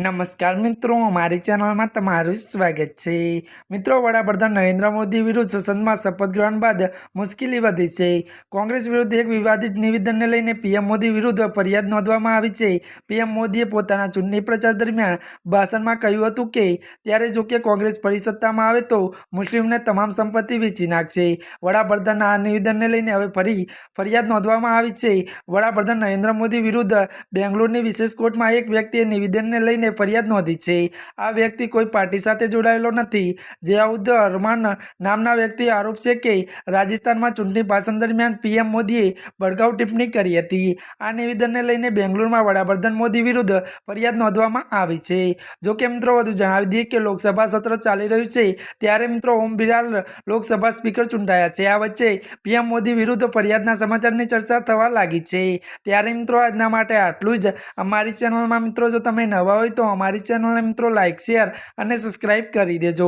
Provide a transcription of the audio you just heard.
નમસ્કાર મિત્રો અમારી ચેનલમાં તમારું સ્વાગત છે. મિત્રો, વડાપ્રધાન નરેન્દ્ર મોદી વિરુદ્ધ સંસદમાં શપથ ગ્રહણ બાદ મુશ્કેલી વધી છે. કોંગ્રેસ વિરુદ્ધ એક વિવાદિત નિવેદનને લઈને પીએમ મોદી વિરુદ્ધ ફરિયાદ નોંધવામાં આવી છે. પીએમ મોદીએ પોતાના ચૂંટણી પ્રચાર દરમિયાન ભાષણમાં કહ્યું હતું કે, ત્યારે જો કે કોંગ્રેસ ફરી આવે તો મુસ્લિમને તમામ સંપત્તિ વેચી નાખશે. વડાપ્રધાનના આ નિવેદનને લઈને હવે ફરી ફરિયાદ નોંધવામાં આવી છે. વડાપ્રધાન નરેન્દ્ર મોદી વિરુદ્ધ બેંગ્લોરની વિશેષ કોર્ટમાં એક વ્યક્તિએ નિવેદનને લઈને ફરિયાદ નોંધી છે. આ વ્યક્તિ કોઈ પાર્ટી સાથે જોડાયેલો નથી. જયાઉદ અરમાન નામના વ્યક્તિ આરોપ છે કે રાજસ્થાનમાં ચૂંટણી ભાષણ દરમિયાન પીએમ મોદીએ ભડકાઉ ટિપ્પણી કરી હતી. આ નિવેદનને લઈને બેંગ્લોરમાં વડાપ્રધાન મોદી વિરુદ્ધ ફરિયાદ નોંધવામાં આવી છે. જો કે મિત્રો, વધુ જણાવી દઈએ કે લોકસભા સત્ર ચાલી રહ્યું છે, ત્યારે મિત્રો ઓમ બિરાલ લોકસભા સ્પીકર ચૂંટાયા છે. આ વચ્ચે પીએમ મોદી વિરુદ્ધ ફરિયાદના સમાચારની ચર્ચા થવા લાગી છે. ત્યારે મિત્રો, આજના માટે આટલું જ. અમારી ચેનલમાં મિત્રો, જો તમે નવા હોય તો અમારી ચેનલને મિત્રો લાઇક શેર અને સબસ્ક્રાઈબ કરી દેજો.